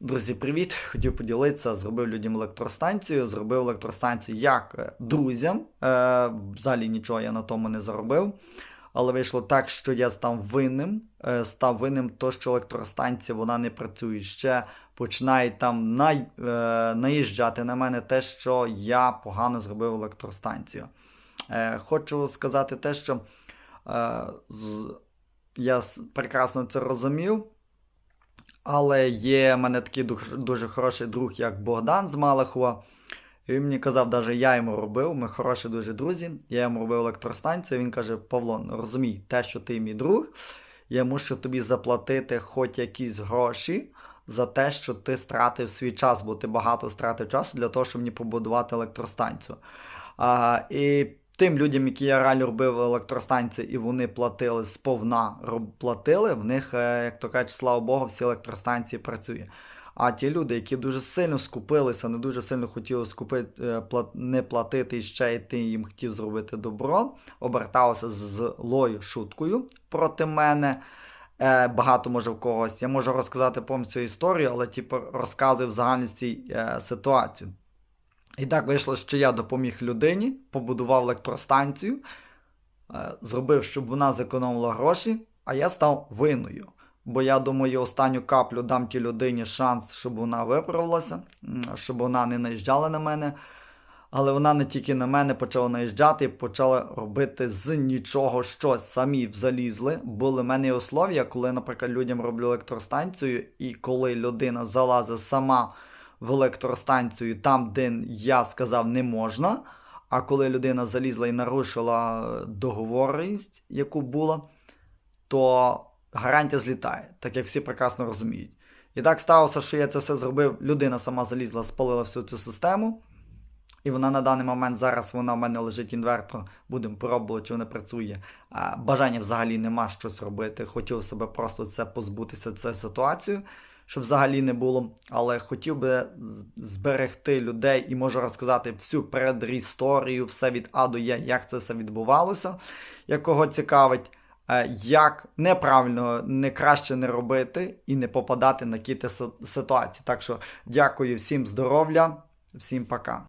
Друзі, привіт! Хотів поділитися, зробив людям електростанцію. Зробив електростанцію як е, друзям. Е, взагалі нічого я на тому не заробив. Але вийшло так, що я став винним. Е, став винним то, що електростанція вона не працює. Ще починають там най, е, наїжджати на мене те, що я погано зробив електростанцію. Е, хочу сказати те, що е, з, я прекрасно це розумів. Але є в мене такий дуже хороший друг, як Богдан з Малахова. Він мені казав, навіть я йому робив, ми хороші дуже друзі. Я йому робив електростанцію. Він каже: Павло, розумій, те, що ти мій друг, я мушу тобі заплатити хоч якісь гроші за те, що ти стратив свій час, бо ти багато стратив часу для того, щоб мені побудувати електростанцію. А, і тим людям, які я реально робив електростанції, і вони платили сповна платили, в них, е, як то кажуть, слава Богу, всі електростанції працює. А ті люди, які дуже сильно скупилися, не дуже сильно хотіли скупити, е, не платити і ще й ти їм хотів зробити добро, оберталися з злою шуткою проти мене. Е, багато може в когось. Я можу розказати повністю історію, але типу, розказую в загальності ситуацію. І так вийшло, що я допоміг людині, побудував електростанцію, е, зробив, щоб вона зекономила гроші, а я став винною. Бо я думаю, останню каплю дам тій людині шанс, щоб вона виправилася, щоб вона не наїжджала на мене. Але вона не тільки на мене почала наїжджати, почала робити з нічого щось. Самі залізли. Були в мене услов'я, коли, наприклад, людям роблю електростанцію, і коли людина залазить сама в електростанцію там, де я сказав не можна. А коли людина залізла і нарушила договорність, яку була, то гарантія злітає, так як всі прекрасно розуміють. І так сталося, що я це все зробив. Людина сама залізла, спалила всю цю систему. І вона на даний момент зараз вона в мене лежить інвертор. Будемо пробувати, чи вона працює. Бажання взагалі нема щось робити. Хотів себе просто це позбутися цієї ситуації, щоб взагалі не було. Але хотів би зберегти людей і можу розказати всю предісторію, все від А до Я, як це все відбувалося, якого цікавить. е, Як неправильно, не краще не робити і не попадати на кіти ситуації. Так що дякую всім здоров'я, всім пока.